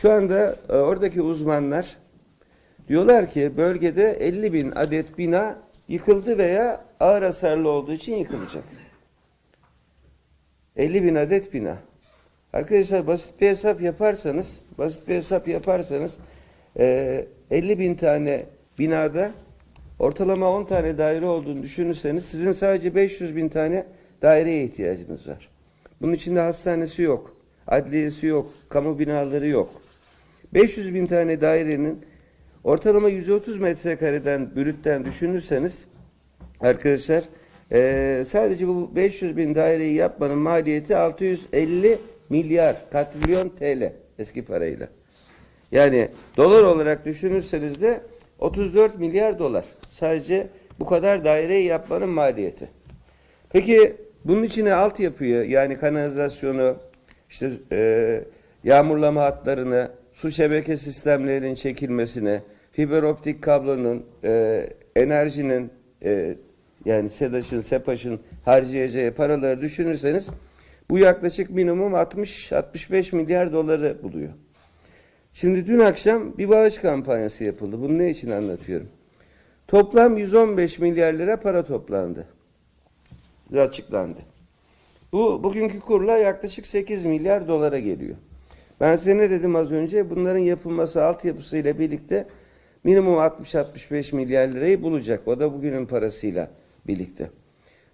Şu anda e, oradaki uzmanlar diyorlar ki bölgede 50 bin adet bina yıkıldı veya ağır hasarlı olduğu için yıkılacak. 50 bin adet bina. Arkadaşlar basit bir hesap yaparsanız, basit bir hesap yaparsanız e, 50 bin tane binada ortalama 10 tane daire olduğunu düşünürseniz sizin sadece 500 bin tane daireye ihtiyacınız var. Bunun içinde hastanesi yok, adliyesi yok, kamu binaları yok. 500 bin tane dairenin ortalama 130 metrekareden, bürütten düşünürseniz arkadaşlar eee, sadece bu 500 bin daireyi yapmanın maliyeti 650 milyar katrilyon TL eski parayla. Yani dolar olarak düşünürseniz de 34 milyar dolar. Sadece bu kadar daireyi yapmanın maliyeti. Peki bunun içine altyapıyı yani kanalizasyonu, işte e, yağmurlama hatlarını, su şebeke sistemlerinin çekilmesine, fiber optik kablonun, e, enerjinin e, yani SEDAŞ'ın, SEPAŞ'ın harcayacağı paraları düşünürseniz bu yaklaşık minimum 60-65 milyar doları buluyor. Şimdi dün akşam bir bağış kampanyası yapıldı. Bunu ne için anlatıyorum? Toplam 115 milyar lira para toplandı. Açıklandı. Bu bugünkü kurla yaklaşık 8 milyar dolara geliyor. Ben size ne dedim az önce? Bunların yapılması altyapısıyla birlikte minimum 60-65 milyar lirayı bulacak. O da bugünün parasıyla birlikte.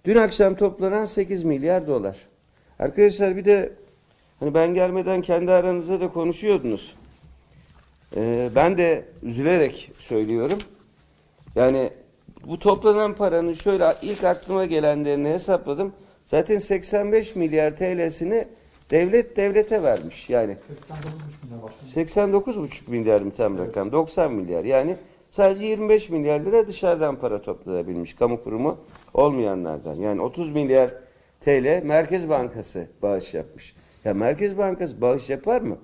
Dün akşam toplanan 8 milyar dolar. Arkadaşlar bir de hani ben gelmeden kendi aranızda da konuşuyordunuz. Ee, ben de üzülerek söylüyorum. Yani bu toplanan paranın şöyle ilk aklıma gelenlerini hesapladım. Zaten 85 milyar TL'sini devlet devlete vermiş. Yani 89,5 milyar mı tam rakam? 90 milyar. Yani sadece 25 milyar lira dışarıdan para toplayabilmiş kamu kurumu olmayanlardan. Yani 30 milyar TL Merkez Bankası bağış yapmış. Ya Merkez Bankası bağış yapar mı?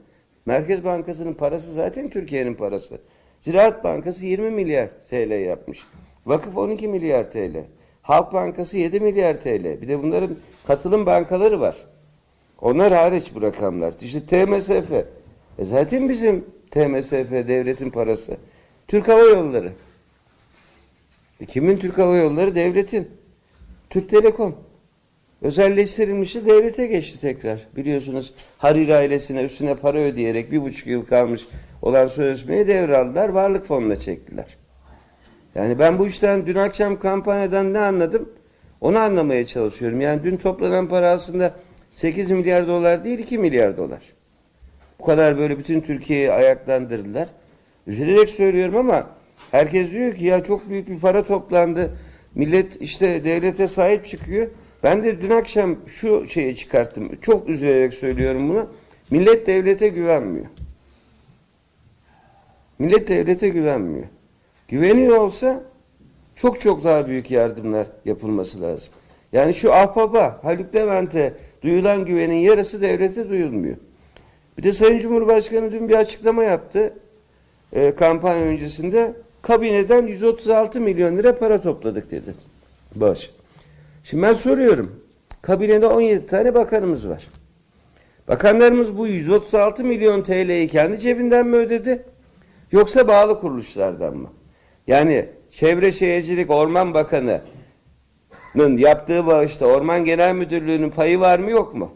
Merkez Bankası'nın parası zaten Türkiye'nin parası. Ziraat Bankası 20 milyar TL yapmış. Vakıf 12 milyar TL. Halk Bankası 7 milyar TL. Bir de bunların katılım bankaları var. Onlar hariç bu rakamlar. İşte TMSF. E zaten bizim TMSF devletin parası. Türk Hava Yolları. E kimin Türk Hava Yolları? Devletin. Türk Telekom. Özelleştirilmişti devlete geçti tekrar. Biliyorsunuz Hariri ailesine üstüne para ödeyerek bir buçuk yıl kalmış olan sözleşmeyi devraldılar. Varlık fonuna çektiler. Yani ben bu işten dün akşam kampanyadan ne anladım? Onu anlamaya çalışıyorum. Yani dün toplanan para aslında 8 milyar dolar değil 2 milyar dolar. Bu kadar böyle bütün Türkiye'yi ayaklandırdılar. Üzülerek söylüyorum ama herkes diyor ki ya çok büyük bir para toplandı. Millet işte devlete sahip çıkıyor. Ben de dün akşam şu şeyi çıkarttım. Çok üzülerek söylüyorum bunu. Millet devlete güvenmiyor. Millet devlete güvenmiyor. Güveniyor olsa çok çok daha büyük yardımlar yapılması lazım. Yani şu Ahbap'a, Haluk Levent'e duyulan güvenin yarısı devlete duyulmuyor. Bir de Sayın Cumhurbaşkanı dün bir açıklama yaptı. e, kampanya öncesinde kabineden 136 milyon lira para topladık dedi. Bağış. Şimdi ben soruyorum. Kabinede 17 tane bakanımız var. Bakanlarımız bu 136 milyon TL'yi kendi cebinden mi ödedi? Yoksa bağlı kuruluşlardan mı? Yani Çevre Şehircilik Orman Bakanı'nın yaptığı bağışta Orman Genel Müdürlüğü'nün payı var mı yok mu?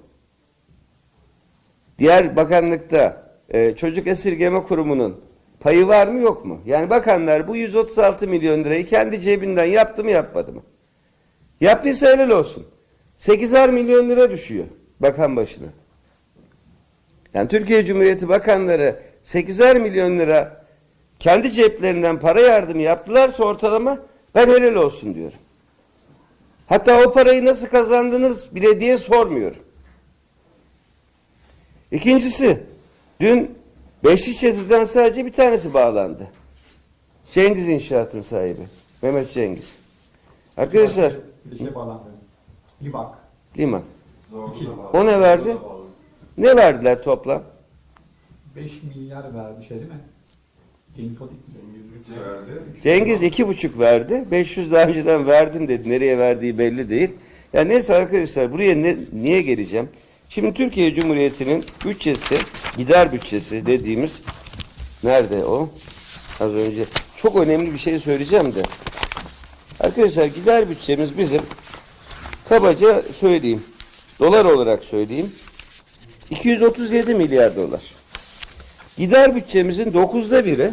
Diğer bakanlıkta e, Çocuk Esirgeme Kurumu'nun payı var mı yok mu? Yani bakanlar bu 136 milyon lirayı kendi cebinden yaptı mı yapmadı mı? Yaptıysa helal olsun. 8'er milyon lira düşüyor bakan başına. Yani Türkiye Cumhuriyeti bakanları 8'er milyon lira kendi ceplerinden para yardımı yaptılarsa ortalama ben helal olsun diyorum. Hatta o parayı nasıl kazandınız bile diye sormuyorum. İkincisi, dün Beşli Çetir'den sadece bir tanesi bağlandı. Cengiz İnşaat'ın sahibi. Mehmet Cengiz. Arkadaşlar, Bir şey bağlandı. Limak. Liman. İki. O ne verdi? Ne verdiler toplam? 5 milyar verdi şey değil mi? Cengiz iki buçuk verdi. 500 daha önceden verdim dedi. Nereye verdiği belli değil. Ya neyse arkadaşlar buraya ne, niye geleceğim? Şimdi Türkiye Cumhuriyeti'nin bütçesi, gider bütçesi dediğimiz nerede o? Az önce çok önemli bir şey söyleyeceğim de. Arkadaşlar gider bütçemiz bizim kabaca söyleyeyim. Dolar olarak söyleyeyim. 237 milyar dolar. Gider bütçemizin dokuzda biri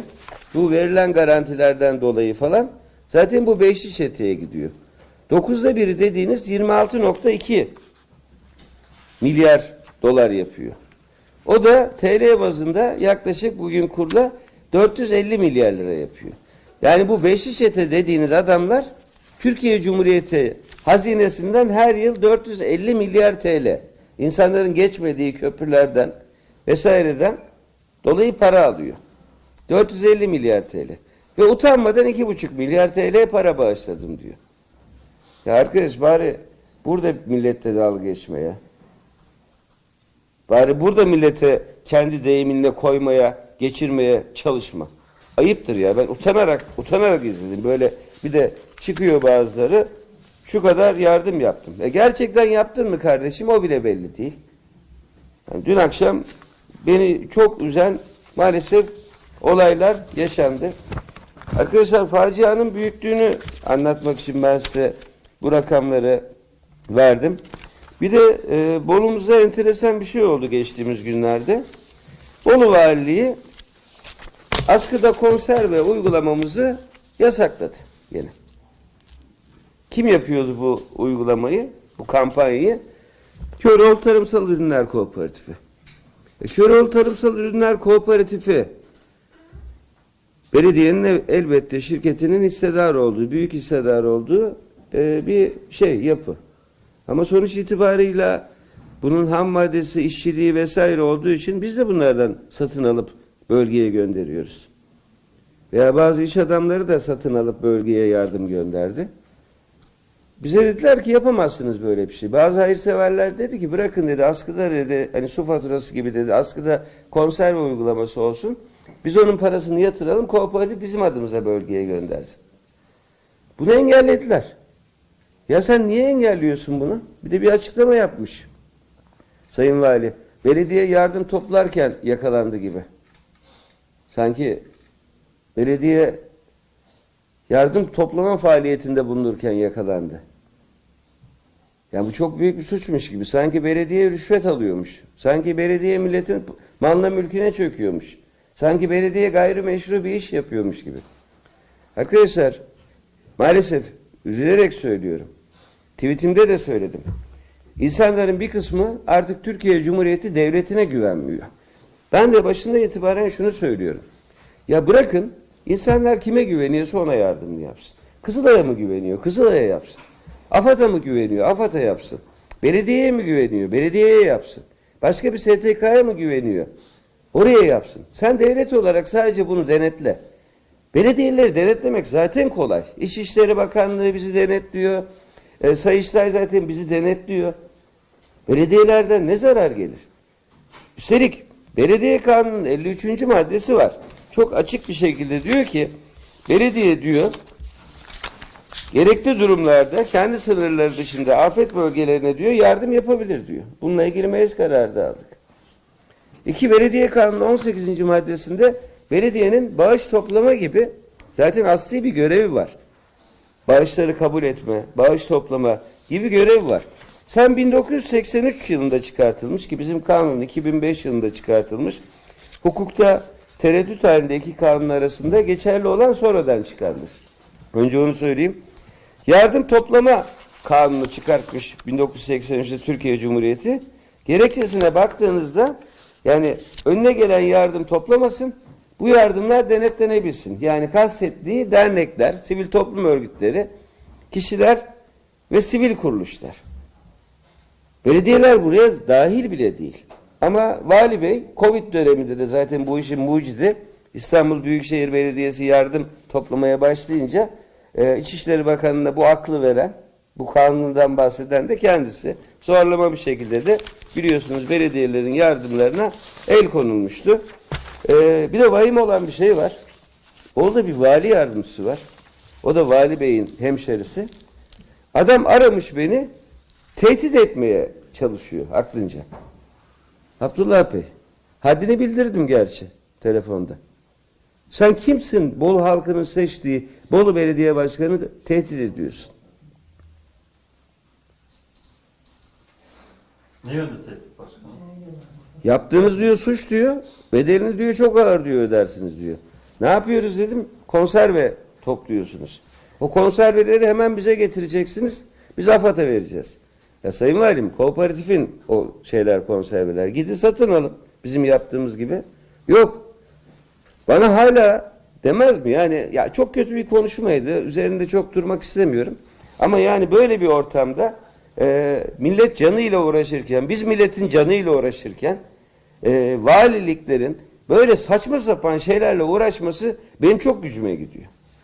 bu verilen garantilerden dolayı falan zaten bu beşli çeteye gidiyor. Dokuzda biri dediğiniz 26.2 milyar dolar yapıyor. O da TL bazında yaklaşık bugün kurla 450 milyar lira yapıyor. Yani bu beşli çete dediğiniz adamlar Türkiye Cumhuriyeti hazinesinden her yıl 450 milyar TL insanların geçmediği köprülerden vesaireden dolayı para alıyor. 450 milyar TL. Ve utanmadan 2,5 milyar TL para bağışladım diyor. Ya arkadaş bari burada millette dalga geçme ya. Bari burada millete kendi deyiminle koymaya, geçirmeye çalışma. Ayıptır ya. Ben utanarak, utanarak izledim. Böyle bir de çıkıyor bazıları. Şu kadar yardım yaptım. E gerçekten yaptın mı kardeşim? O bile belli değil. Yani dün akşam beni çok üzen maalesef olaylar yaşandı. Arkadaşlar facianın büyüklüğünü anlatmak için ben size bu rakamları verdim. Bir de e, Bolu'muzda enteresan bir şey oldu geçtiğimiz günlerde. Bolu Valiliği askıda konserve uygulamamızı yasakladı yine. Kim yapıyordu bu uygulamayı, bu kampanyayı? Köroğlu Tarımsal Ürünler Kooperatifi. E, Köroğlu Tarımsal Ürünler Kooperatifi belediyenin el- elbette şirketinin hissedar olduğu, büyük hissedar olduğu e, bir şey, yapı. Ama sonuç itibarıyla bunun ham maddesi, işçiliği vesaire olduğu için biz de bunlardan satın alıp bölgeye gönderiyoruz. Veya bazı iş adamları da satın alıp bölgeye yardım gönderdi. Bize dediler ki yapamazsınız böyle bir şey. Bazı hayırseverler dedi ki bırakın dedi askıda dedi hani su faturası gibi dedi askıda konserve uygulaması olsun. Biz onun parasını yatıralım kooperatif bizim adımıza bölgeye göndersin. Bunu engellediler. Ya sen niye engelliyorsun bunu? Bir de bir açıklama yapmış. Sayın Vali. Belediye yardım toplarken yakalandı gibi. Sanki belediye yardım toplama faaliyetinde bulunurken yakalandı. Yani bu çok büyük bir suçmuş gibi. Sanki belediye rüşvet alıyormuş. Sanki belediye milletin malına mülküne çöküyormuş. Sanki belediye gayrimeşru bir iş yapıyormuş gibi. Arkadaşlar maalesef üzülerek söylüyorum. Tweetimde de söyledim. İnsanların bir kısmı artık Türkiye Cumhuriyeti devletine güvenmiyor. Ben de başında itibaren şunu söylüyorum. Ya bırakın insanlar kime güveniyorsa ona yardımını yapsın. Kızılay'a mı güveniyor? Kızılay'a yapsın. AFAD'a mı güveniyor? AFAD'a yapsın. Belediyeye mi güveniyor? Belediyeye yapsın. Başka bir STK'ya mı güveniyor? Oraya yapsın. Sen devlet olarak sadece bunu denetle. Belediyeleri denetlemek zaten kolay. İçişleri Bakanlığı bizi denetliyor. E, Sayıştay zaten bizi denetliyor. Belediyelerden ne zarar gelir? Üstelik belediye kanunun 53. maddesi var. Çok açık bir şekilde diyor ki belediye diyor gerekli durumlarda kendi sınırları dışında afet bölgelerine diyor yardım yapabilir diyor. Bununla ilgili meclis kararı da aldık. İki belediye kanunu 18. maddesinde belediyenin bağış toplama gibi zaten asli bir görevi var. Bağışları kabul etme, bağış toplama gibi görev var. Sen 1983 yılında çıkartılmış ki bizim kanun 2005 yılında çıkartılmış. Hukukta tereddüt halinde iki kanun arasında geçerli olan sonradan çıkarılır. Önce onu söyleyeyim. Yardım toplama kanunu çıkartmış 1983'te Türkiye Cumhuriyeti. Gerekçesine baktığınızda yani önüne gelen yardım toplamasın, bu yardımlar denetlenebilsin. Yani kastettiği dernekler, sivil toplum örgütleri, kişiler ve sivil kuruluşlar. Belediyeler buraya dahil bile değil. Ama Vali Bey Covid döneminde de zaten bu işin mucidi İstanbul Büyükşehir Belediyesi yardım toplamaya başlayınca e, İçişleri Bakanı'na bu aklı veren, bu kanundan bahseden de kendisi. Zorlama bir şekilde de biliyorsunuz belediyelerin yardımlarına el konulmuştu. E, bir de vahim olan bir şey var. Orada bir vali yardımcısı var. O da Vali Bey'in hemşerisi. Adam aramış beni tehdit etmeye çalışıyor aklınca. Abdullah Bey, haddini bildirdim gerçi telefonda. Sen kimsin Bolu halkının seçtiği Bolu Belediye Başkanı tehdit ediyorsun? Ne yönde tehdit başkanım? Yaptığınız diyor suç diyor. Bedelini diyor çok ağır diyor ödersiniz diyor. Ne yapıyoruz dedim. Konserve topluyorsunuz. O konserveleri hemen bize getireceksiniz. Biz AFAD'a vereceğiz. Ya Sayın Valim kooperatifin o şeyler konserveler. Gidin satın alın. Bizim yaptığımız gibi. Yok. Bana hala demez mi? Yani ya çok kötü bir konuşmaydı. Üzerinde çok durmak istemiyorum. Ama yani böyle bir ortamda e, millet canıyla uğraşırken, biz milletin canıyla uğraşırken e, valiliklerin böyle saçma sapan şeylerle uğraşması benim çok gücüme gidiyor.